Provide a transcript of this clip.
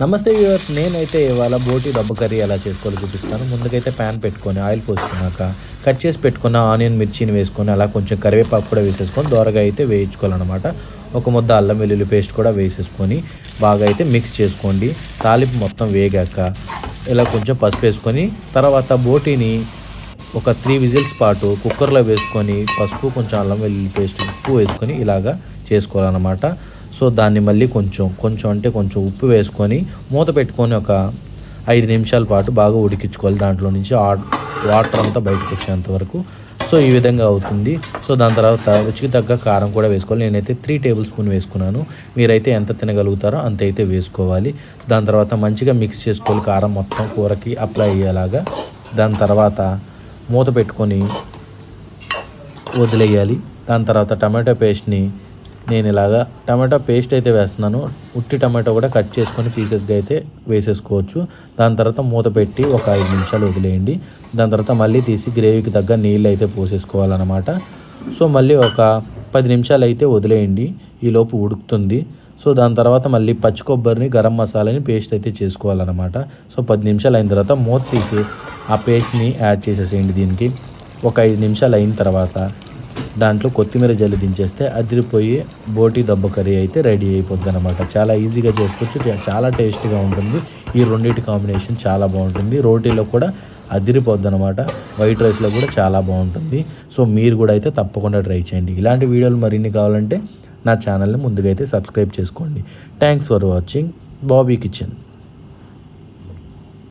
నమస్తే వ్యూవర్స్ నేనైతే ఇవాళ బోటి దబ్బ కర్రీ ఎలా చేసుకోవాలో చూపిస్తాను. ముందుకైతే ప్యాన్ పెట్టుకొని ఆయిల్ పోసుకున్నాక కట్ చేసి పెట్టుకున్న ఆనియన్ మిర్చిని వేసుకొని అలా కొంచెం కరివేపాకు కూడా వేసేసుకొని దోరగా అయితే వేయించుకోవాలన్నమాట. ఒక ముద్ద అల్లం వెల్లుల్లి పేస్ట్ కూడా వేసేసుకొని బాగా అయితే మిక్స్ చేసుకోండి. తాలింపు మొత్తం వేగాక ఇలా కొంచెం పసుపు వేసుకొని తర్వాత బోటీని ఒక త్రీ విజిల్స్ పాటు కుక్కర్లో వేసుకొని పసుపు కొంచెం అల్లం వెల్లుల్లి పేస్ట్ ఉప్పు వేసుకొని ఇలాగా చేసుకోవాలన్నమాట. సో దాన్ని మళ్ళీ కొంచెం కొంచెం అంటే కొంచెం ఉప్పు వేసుకొని మూత పెట్టుకొని ఒక ఐదు నిమిషాల పాటు బాగా ఉడికించుకోవాలి. దాంట్లో నుంచి వాటర్ అంతా బయటకు వచ్చేంత వరకు. సో ఈ విధంగా అవుతుంది. సో దాని తర్వాత రుచికి తగ్గ కారం కూడా వేసుకోవాలి. నేనైతే త్రీ టేబుల్ స్పూన్ వేసుకున్నాను. మీరైతే ఎంత తినగలుగుతారో అంత అయితే వేసుకోవాలి. దాని తర్వాత మంచిగా మిక్స్ చేసుకోవాలి. కారం మొత్తం కూరకి అప్లై అయ్యేలాగా. దాని తర్వాత మూత పెట్టుకొని వదిలేయాలి. దాని తర్వాత టమాటో పేస్ట్ని నేను ఇలాగా టమాటో పేస్ట్ అయితే వేస్తున్నాను. ఉట్టి టమాటో కూడా కట్ చేసుకొని పీసెస్గా అయితే వేసేసుకోవచ్చు. దాని తర్వాత మూత పెట్టి ఒక ఐదు నిమిషాలు వదిలేయండి. దాని తర్వాత మళ్ళీ తీసి గ్రేవీకి తగ్గ నీళ్ళు అయితే పోసేసుకోవాలన్నమాట. సో మళ్ళీ ఒక పది నిమిషాలు అయితే వదిలేయండి. ఈలోపు ఉడుకుతుంది. సో దాని తర్వాత మళ్ళీ పచ్చి కొబ్బరిని గరం మసాలాని పేస్ట్ అయితే చేసుకోవాలన్నమాట. సో పది నిమిషాలు అయిన తర్వాత మూత తీసి ఆ పేస్ట్ని యాడ్ చేసేసేయండి దీనికి. ఒక ఐదు నిమిషాలు అయిన తర్వాత దాంట్లో కొత్తిమీర జల్లి దించేస్తే అదిరిపోయి బోటి దెబ్బ కర్రీ అయితే రెడీ అయిపోద్ది అనమాట చాలా ఈజీగా చేసుకోవచ్చు. చాలా టేస్ట్గా ఉంటుంది. ఈ రెండింటి కాంబినేషన్ చాలా బాగుంటుంది. రోటీలో కూడా అదిరిపోద్ది అనమాట వైట్ రైస్లో కూడా చాలా బాగుంటుంది. సో మీరు కూడా అయితే తప్పకుండా ట్రై చేయండి. ఇలాంటి వీడియోలు మరిన్ని కావాలంటే నా ఛానల్ని ముందుగా అయితే సబ్స్క్రైబ్ చేసుకోండి. Thanks for watching. Bobby kitchen.